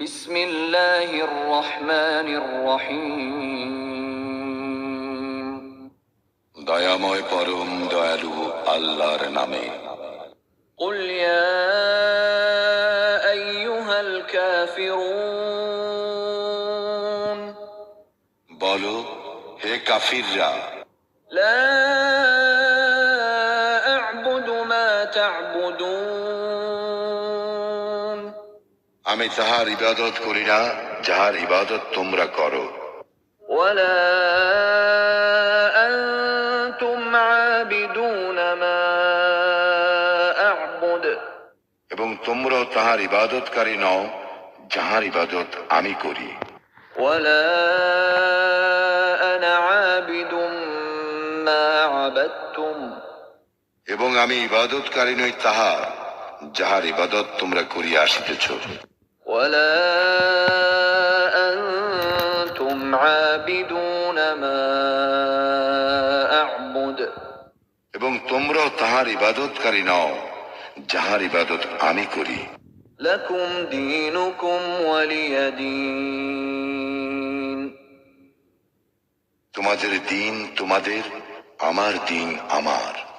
بسم الله الرحمن الرحيم দয়াময় পরম দয়ালু আল্লাহর নামে قل يا أيها الكافرون বলো হে কাফিররা لا أعبد ما تعبدون আমি তাহার ইবাদত করি না যাহার ইবাদত তোমরা করো ولا أنتم عابدون ما أعبد এবং তোমরাও তাহার ইবাদতকারী নও যাহার ইবাদত আমি করি ولا أنا عابد ما عبدتم এবং আমি ইবাদতকারী নই তাহার যাহার ইবাদত তোমরা করিয়া আসিতেছ ولا أنتم عابدون ما أعبد এবং তোমরাও তাহার ইবাদতকারী নও যাহার ইবাদত আমি করি لكم دينكم ولي دين তোমাদের দিন তোমাদের আমার দিন আমার